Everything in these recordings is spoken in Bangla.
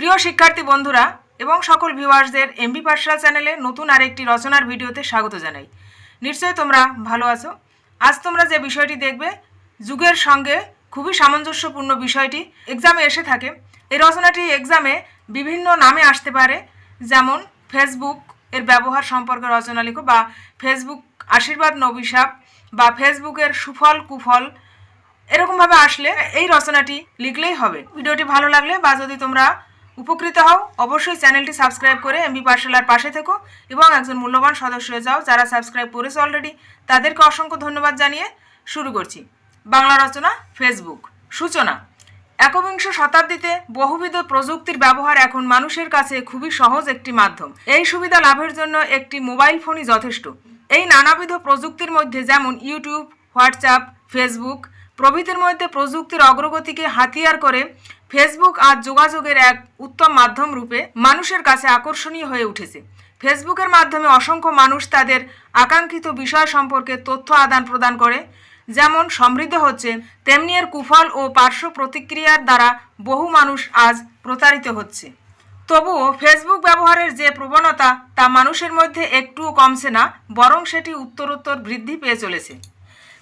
প্রিয় শিক্ষার্থী বন্ধুরা এবং সকল ভিউয়ার্সদের এমবি পাঠশালা চ্যানেলে নতুন আরেকটি রচনার ভিডিওতে স্বাগত জানাই। নিশ্চয়ই তোমরা ভালো আছো। আজ তোমরা যে বিষয়টি দেখবে, যুগের সঙ্গে খুবই সামঞ্জস্যপূর্ণ বিষয়টি এক্সামে এসে থাকে। এই রচনাটি এক্সামে বিভিন্ন নামে আসতে পারে, যেমন ফেসবুক এর ব্যবহার সম্পর্কে রচনা লিখো বা ফেসবুক আশীর্বাদ নবিশাপ বা ফেসবুকের সুফল, কুফল, এরকমভাবে আসলে এই রচনাটি লিখলেই হবে। ভিডিওটি ভালো লাগলে বা যদি তোমরা উপকৃত হও। অবশ্যই চ্যানেলটি সাবস্ক্রাইব করে এমবি পাঠশালার পাশে থেকো এবং একজন মূল্যবান সদস্য হয়ে যাও যারা সাবস্ক্রাইব করেছে অলরেডি তাদেরকে অসংখ্য ধন্যবাদ জানিয়ে শুরু করছি। বাংলা রচনা ফেসবুক সূচনা। একবিংশ শতাব্দীতে বহুবিধ প্রযুক্তির ব্যবহার এখন মানুষের কাছে খুবই সহজ একটি মাধ্যম। এই সুবিধা লাভের জন্য একটি মোবাইল ফোনই যথেষ্ট। এই নানাবিধ প্রযুক্তির মধ্যে যেমন ইউটিউব, হোয়াটসঅ্যাপ ফেসবুক প্রভৃতির মধ্যে প্রযুক্তির অগ্রগতিকে হাতিয়ার করে ফেসবুক আজ যোগাযোগের এক উত্তম মাধ্যম রূপে মানুষের কাছে আকর্ষণীয় হয়ে উঠেছে। ফেসবুকের মাধ্যমে অসংখ্য মানুষ তাদের আকাঙ্ক্ষিত বিষয় সম্পর্কে তথ্য আদান প্রদান করে। যেমন সমৃদ্ধ হচ্ছে, তেমনি এর কুফল ও পার্শ্ব প্রতিক্রিয়ার দ্বারা বহু মানুষ আজ প্রতারিত হচ্ছে। তবুও ফেসবুক ব্যবহারের যে প্রবণতা, তা মানুষের মধ্যে একটুও কমছে না, বরং সেটি উত্তরোত্তর বৃদ্ধি পেয়ে চলেছে।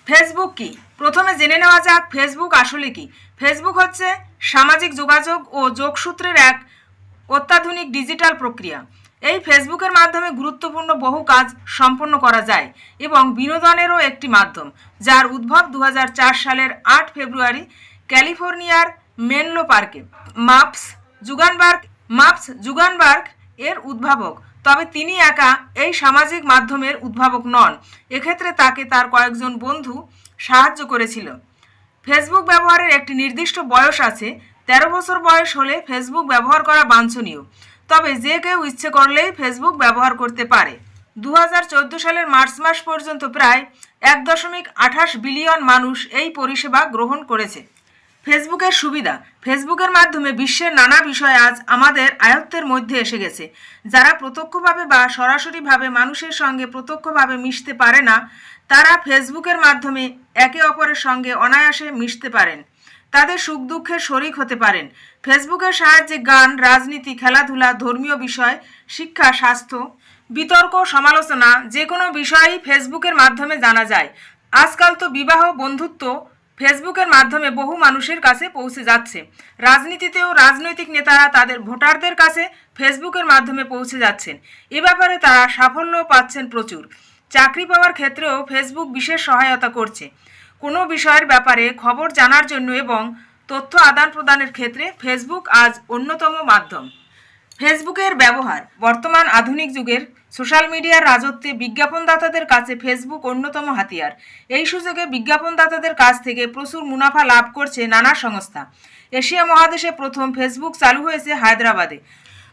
ফেসবুক কি? প্রথমে জেনে নেওয়া যাক ফেসবুক আসলে কি। ফেসবুক হচ্ছে সামাজিক যোগাযোগ ও যোগসূত্রের এক অত্যাধুনিক ডিজিটাল প্রক্রিয়া। এই ফেসবুকের মাধ্যমে গুরুত্বপূর্ণ বহু কাজ সম্পন্ন করা যায় এবং বিনোদনেরও একটি মাধ্যম, যার উদ্ভব দু হাজার চার সালের আট ফেব্রুয়ারি ক্যালিফোর্নিয়ার মেনলো পার্কে। মাপস জুগানবার্গ মাপস জুগানবার্গ এর উদ্ভাবক। তবে তিনি একা এই সামাজিক মাধ্যমের উদ্ভাবক নন। এক্ষেত্রে তাকে তার কয়েকজন বন্ধু সাহায্য করেছিল। ফেসবুক ব্যবহারের একটি নির্দিষ্ট বয়স আছে, তেরো বছর বয়স হলে ফেসবুক ব্যবহার করা বাঞ্ছনীয়। তবে যে কেউ ইচ্ছে করলেই ফেসবুক ব্যবহার করতে পারে। দু হাজার চোদ্দ সালের মার্চ মাস পর্যন্ত প্রায় এক দশমিক আঠাশ বিলিয়ন মানুষ এই পরিষেবা গ্রহণ করেছে। ফেসবুকের সুবিধা। ফেসবুকের মাধ্যমে বিশ্বের নানা বিষয় আজ আমাদের আয়ত্তের মধ্যে এসে গেছে। যারা প্রত্যক্ষভাবে বা সরাসরিভাবে মানুষের সঙ্গে প্রত্যক্ষভাবে মিশতে পারে না, তারা ফেসবুকের মাধ্যমে একে অপরের সঙ্গে অনায়াসে মিশতে পারেন। তাদের সুখ দুঃখের শরিক হতে পারেন। ফেসবুকের সাহায্যে গান, রাজনীতি, খেলাধুলা, ধর্মীয় বিষয়, শিক্ষা, স্বাস্থ্য, বিতর্ক, সমালোচনা, যে কোনো বিষয়ই ফেসবুকের মাধ্যমে জানা যায়। আজকাল তো বিবাহ, বন্ধুত্ব ফেসবুকের মাধ্যমে বহু মানুষের কাছে পৌঁছে যাচ্ছে। রাজনীতিতেও রাজনৈতিক নেতারা তাদের ভোটারদের কাছে ফেসবুকের মাধ্যমে পৌঁছে যাচ্ছেন। এ ব্যাপারে তারা সাফল্য পাচ্ছেন প্রচুর। চাকরি পাওয়ার ক্ষেত্রেও ফেসবুক বিশেষ সহায়তা করছে। কোনো বিষয়ের ব্যাপারে খবর জানার জন্য এবং তথ্য আদান প্রদানের ক্ষেত্রে ফেসবুক আজ অন্যতম মাধ্যম। ফেসবুকের ব্যবহার, বর্তমান আধুনিক যুগের সোশ্যাল মিডিয়ার রাজত্বে বিজ্ঞাপনদাতাদের কাছে ফেসবুক অন্যতম হাতিয়ার। এই সুযোগে বিজ্ঞাপনদাতাদের কাছ থেকে প্রচুর মুনাফা লাভ করছে নানা সংস্থা। এশিয়া মহাদেশে প্রথম ফেসবুক চালু হয়েছে হায়দ্রাবাদে।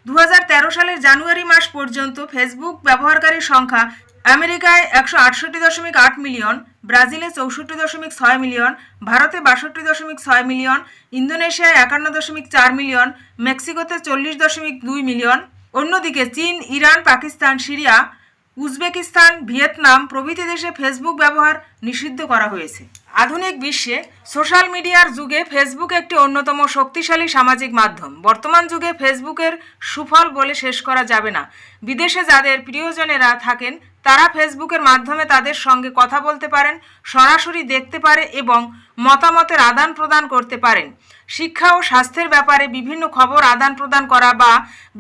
দু হাজার তেরো সালের জানুয়ারি মাস পর্যন্ত ফেসবুক ব্যবহারকারীর সংখ্যা আমেরিকায় একশো আটষট্টি দশমিক আট মিলিয়ন, ব্রাজিলে চৌষট্টি দশমিক ছয় মিলিয়ন, ভারতে বাষট্টি দশমিক ছয় মিলিয়ন, ইন্দোনেশিয়ায় একান্ন দশমিক চার মিলিয়ন, মেক্সিকোতে চল্লিশ দশমিক দুই মিলিয়ন, অন্যদিকে চীন, Iran, Pakistan, Syria, Uzbekistan, Vietnam প্রভৃতি দেশে ফেসবুক ব্যবহার নিষিদ্ধ করা হয়েছে। আধুনিক বিশ্বে সোশ্যাল মিডিয়ার যুগে ফেসবুক একটি অন্যতম শক্তিশালী সামাজিক মাধ্যম। বর্তমান যুগে ফেসবুকের সুফল বলে শেষ করা যাবে না। বিদেশে যাদের প্রিয়জনেরা থাকেন তারা ফেসবুকের মাধ্যমে তাদের সঙ্গে কথা বলতে পারেন, সরাসরি দেখতে পারে এবং মতামতের আদান প্রদান করতে পারেন। শিক্ষা ও স্বাস্থ্যের ব্যাপারে বিভিন্ন খবর আদান প্রদান করা বা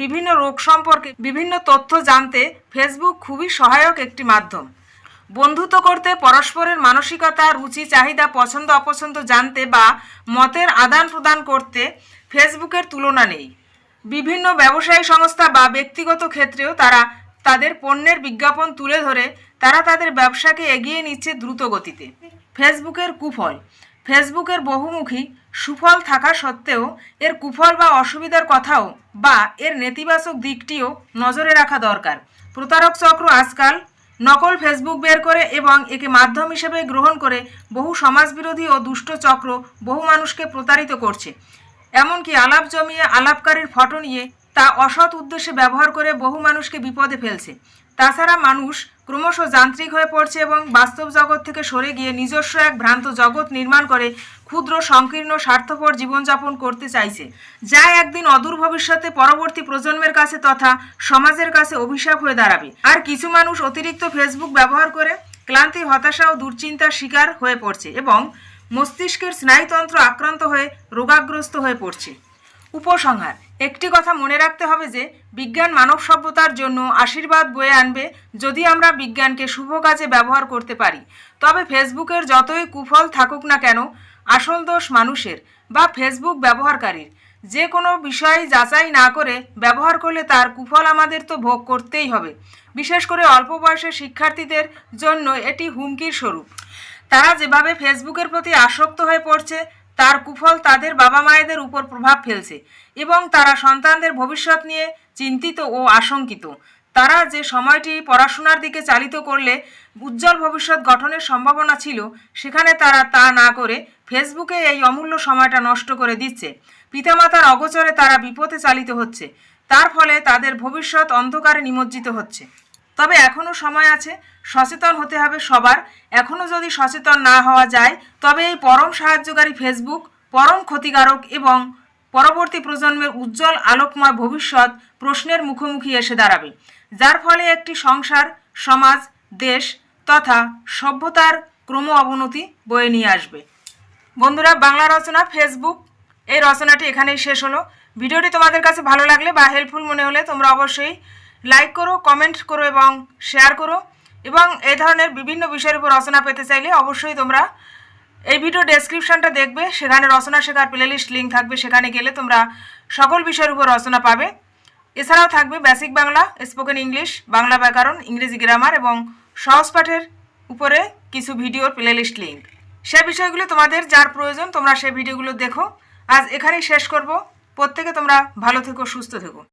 বিভিন্ন রোগ সম্পর্কে বিভিন্ন তথ্য জানতে ফেসবুক খুবই সহায়ক একটি মাধ্যম। বন্ধুত্ব করতে পরস্পরের মানসিকতা, রুচি, চাহিদা, পছন্দ, অপছন্দ জানতে বা মতের আদান প্রদান করতে ফেসবুকের তুলনা নেই। বিভিন্ন ব্যবসায়ী সংস্থা বা ব্যক্তিগত ক্ষেত্রেও তারা তাদের পণ্যের বিজ্ঞাপন তুলে ধরে তারা তাদের ব্যবসাকে এগিয়ে নিচ্ছে দ্রুত গতিতে ফেসবুকের কুফল। ফেসবুকের বহুমুখী সুফল থাকা সত্ত্বেও এর কুফল বা অসুবিধার কথাও বা এর নেতিবাচক দিকটিও নজরে রাখা দরকার। প্রতারক চক্র আজকাল নকল ফেসবুক বের করে এবং একে মাধ্যম হিসেবে গ্রহণ করে বহু সমাজবিরোধী ও দুষ্ট চক্র বহু মানুষকে প্রতারিত করছে। এমনকি আলাপ জমিয়ে আলাপকারীর ফটো নিয়ে তা অসৎ উদ্দেশ্যে ব্যবহার করে বহু মানুষকে বিপদে ফেলছে। তাছাড়া মানুষ ক্রমশ যান্ত্রিক হয়ে পড়ছে এবং বাস্তব জগৎ থেকে সরে গিয়ে নিজস্ব এক ভ্রান্ত জগৎ নির্মাণ করে ক্ষুদ্র, সংকীর্ণ, স্বার্থপর জীবনযাপন করতে চাইছে, যা একদিন অদূর ভবিষ্যতে পরবর্তী প্রজন্মের কাছে তথা সমাজের কাছে অভিশাপ হয়ে দাঁড়াবে। আর কিছু মানুষ অতিরিক্ত ফেসবুক ব্যবহার করে ক্লান্তি, হতাশা ও দুশ্চিন্তার শিকার হয়ে পড়ছে এবং মস্তিষ্কের স্নায়ুতন্ত্র আক্রান্ত হয়ে রোগাগ্রস্ত হয়ে পড়ছে। উপসংহার একটি কথা মনে রাখতে হবে যে, বিজ্ঞান মানব সভ্যতার জন্য আশীর্বাদ বয়ে আনবে যদি আমরা বিজ্ঞানকে শুভ কাজে ব্যবহার করতে পারি। তবে ফেসবুকের যতই কুফল থাকুক না কেন, আসল দোষ মানুষের বা ফেসবুক ব্যবহারকারীর। যে কোনো বিষয় যাচাই না করে ব্যবহার করলে তার কুফল আমাদের তো ভোগ করতেই হবে। বিশেষ করে অল্প বয়সের শিক্ষার্থীদের জন্য এটি হুমকির স্বরূপ। তারা যেভাবে ফেসবুকের প্রতি আসক্ত হয়ে পড়ছে তার কুফল তাদের বাবা মায়েদের উপর প্রভাব ফেলছে এবং তারা সন্তানদের ভবিষ্যৎ নিয়ে চিন্তিত ও আশঙ্কিত। তারা যে সময়টি পড়াশোনার দিকে চালিত করলে উজ্জ্বল ভবিষ্যৎ গঠনের সম্ভাবনা ছিল, সেখানে তারা তা না করে ফেসবুকে এই অমূল্য সময়টা নষ্ট করে দিচ্ছে। পিতামাতার অগোচরে তারা বিপথে চালিত হচ্ছে। তার ফলে তাদের ভবিষ্যৎ অন্ধকারে নিমজ্জিত হচ্ছে। তবে এখনও সময় আছে সচেতন হতে হবে সবার। এখনও যদি সচেতন না হওয়া যায়, তবে এই পরম সাহায্যকারী ফেসবুক পরম ক্ষতিকারক এবং পরবর্তী প্রজন্মের উজ্জ্বল আলোকময় ভবিষ্যৎ প্রশ্নের মুখোমুখি এসে দাঁড়াবে। যার ফলে একটি সংসার, সমাজ, দেশ তথা সভ্যতার ক্রম অবনতি বয়ে নিয়ে আসবে। বন্ধুরা, বাংলা রচনা ফেসবুক এই রচনাটি এখানেই শেষ হলো। ভিডিওটি তোমাদের কাছে ভালো লাগলে বা হেল্পফুল মনে হলে তোমরা অবশ্যই লাইক করো কমেন্ট করো এবং শেয়ার করো। এবং এ ধরনের বিভিন্ন বিষয়ের উপর রচনা পেতে চাইলে অবশ্যই তোমরা এই ভিডিও ডেসক্রিপশনটা দেখবে। সেখানে রচনা শেখার প্লেলিস্ট লিঙ্ক থাকবে। সেখানে গেলে তোমরা সকল বিষয়ের উপর রচনা পাবে। এছাড়াও থাকবে basic Bangla spoken English Bangla ব্যাকরণ, ইংরেজি গ্রামার এবং সহজ পাঠের উপরে কিছু ভিডিওর প্লেলিস্ট লিঙ্ক সে বিষয়গুলো তোমাদের যার প্রয়োজন, তোমরা সেই ভিডিওগুলো দেখো। আজ এখানেই শেষ করব। প্রত্যেকে তোমরা ভালো থেকো, সুস্থ থেকো।